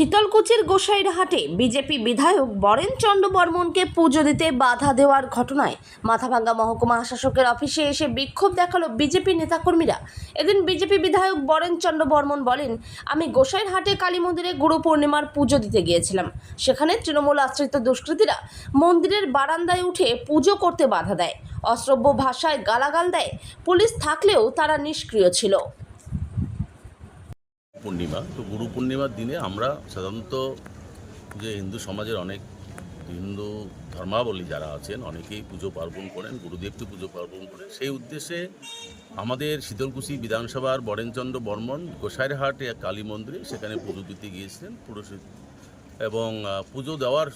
শীতলকুচির গোসাইরহাটে BJP বিধায়ক বরেন চন্দ্র বর্মনকে পুজো দিতে বাধা দেওয়ার ঘটনায় মাথাভাঙ্গা মহকুমা শাসকের অফিসে এসে বিক্ষোভ দেখাল বিজেপি নেতাকর্মীরা। এদিন বিজেপি বিধায়ক বরেন চন্দ্র বর্মন বলেন, আমি গোসাইরহাটে কালী মন্দিরে গুরু পূর্ণিমার পুজো দিতে গিয়েছিলাম। সেখানে তৃণমূল আশ্রিত দুষ্কৃতীরা মন্দিরের বারান্দায় উঠে পুজো করতে বাধা দেয়। অশ্রব্য ভাষায় গালাগাল দেয়। পুলিশ থাকলেও তারা নিষ্ক্রিয় ছিল। পূর্ণিমা। তো গুরু পূর্ণিমার দিনে আমরা সাধারণত যে হিন্দু সমাজের অনেক হিন্দু ধর্মাবলী যারা আছেন, অনেকেই পুজো পার্বণ করেন, গুরুদেবকে পুজো পার্বণ করেন। সেই উদ্দেশ্যে আমাদের শীতলকুচি বিধানসভার বরেনচন্দ্র বর্মন গোসাইরহাট এক কালী মন্দিরে সেখানে পুজো দিতে গিয়েছিলেন পুরোহিত। এবং পুজো দেওয়ার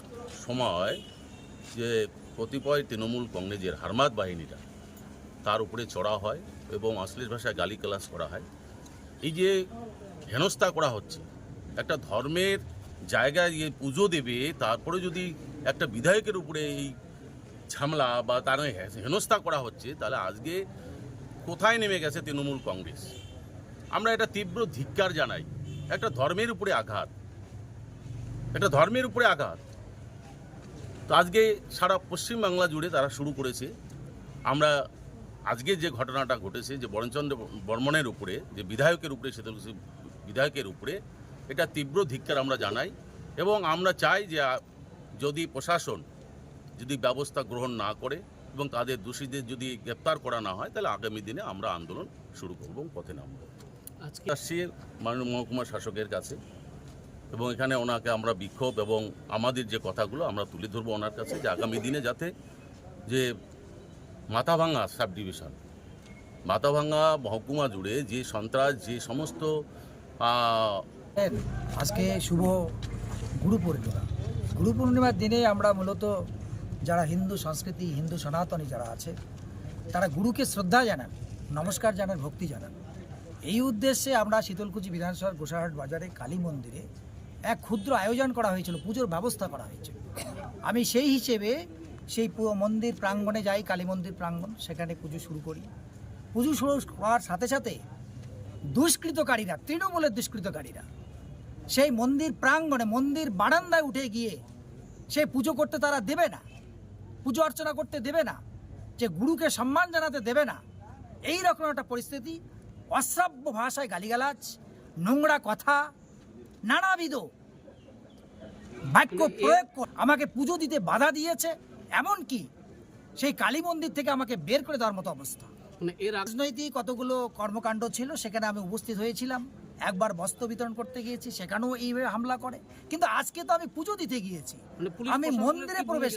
সময় যে কতিপয় তৃণমূল কংগ্রেসের হারমাত বাহিনীরা তার উপরে চড়া হয় এবং অশ্লীল ভাষায় গালি ক্লাস করা হয়। এই যে হেনস্থা করা হচ্ছে। একটা ধর্মের জায়গায় গিয়ে পুজো দেবে, তারপরে যদি একটা বিধায়কের উপরে এই ঝামেলা বা তার হেনস্থা করা হচ্ছে, তাহলে আজকে কোথায় নেমে গেছে তৃণমূল কংগ্রেস? আমরা এটা তীব্র ধিক্কার জানাই। একটা ধর্মের উপরে আঘাত। একটা ধর্মের উপরে আঘাত। তো আজকে সারা পশ্চিমবাংলা জুড়ে তারা শুরু করেছে। আমরা আজকে যে ঘটনাটা ঘটেছে, যে বরণচন্দ্র বর্মনের উপরে, যে বিধায়কের উপরে শীতলকুচি বিধায়কের উপরে এটা তীব্র ধিক্কার আমরা জানাই এবং আমরা চাই যে যদি প্রশাসন যদি ব্যবস্থা গ্রহণ না করে এবং তাদের দোষীদের যদি গ্রেপ্তার করা না হয় তাহলে আগামী দিনে আমরা আন্দোলন শুরু করব এবং পথে নামব। আজকে আসছি মাননীয় মহকুমা শাসকের কাছে এবং এখানে ওনাকে আমরা বিক্ষোভ এবং আমাদের যে কথাগুলো আমরা তুলে ধরবো ওনার কাছে যে আগামী দিনে যাতে যে মাথাভাঙ্গা সাব ডিভিশন মাথাভাঙ্গা মহকুমা জুড়ে যে সন্ত্রাস যে সমস্ত আজকে শুভ গুরু পূর্ণিমা গুরু পূর্ণিমার দিনে আমরা মূলত যারা হিন্দু সংস্কৃতি, হিন্দু সনাতনী যারা আছে, তারা গুরুকে শ্রদ্ধা জানান, নমস্কার জানান, ভক্তি জানান। এই উদ্দেশ্যে আমরা শীতলকুচি বিধানসভার গোসাহাট বাজারে কালী মন্দিরে এক ক্ষুদ্র আয়োজন করা হয়েছিল, পুজোর ব্যবস্থা করা হয়েছিল আমি সেই হিসেবে সেই পু- মন্দির প্রাঙ্গণে যাই, কালী মন্দির প্রাঙ্গণ, সেখানে পুজো শুরু করি। পুজো শুরু করার সাথে সাথে দুষ্কৃতকারীরা, তৃণমূলের দুষ্কৃতকারীরা, সেই মন্দির প্রাঙ্গণে, মন্দির বারান্দায় উঠে গিয়ে সেই পুজো করতে তারা দেবে না, পুজো অর্চনা করতে দেবে না, যে গুরুকে সম্মান জানাতে দেবে না, এই রকম একটা পরিস্থিতি, অশ্রাব্য ভাষায় গালিগালাজ, নোংরা কথা, নানাবিধ বাক্য প্রয়োগ আমাকে পুজো দিতে বাধা দিয়েছে এমন কি সেই কালী মন্দির থেকে আমাকে বের করে দেওয়ার মতো অবস্থা। মানে এর রাজনৈতিক কতগুলো কর্মকাণ্ড ছিল সেখানে আমি উপস্থিত হয়েছিলাম। একবার বস্ত্র বিতরণ করতে গিয়েছি সেখানেও এইভাবে হামলা করে। কিন্তু আজকে তো আমি পুজো দিতে গিয়েছি। মানে আমি মন্দিরে প্রবেশ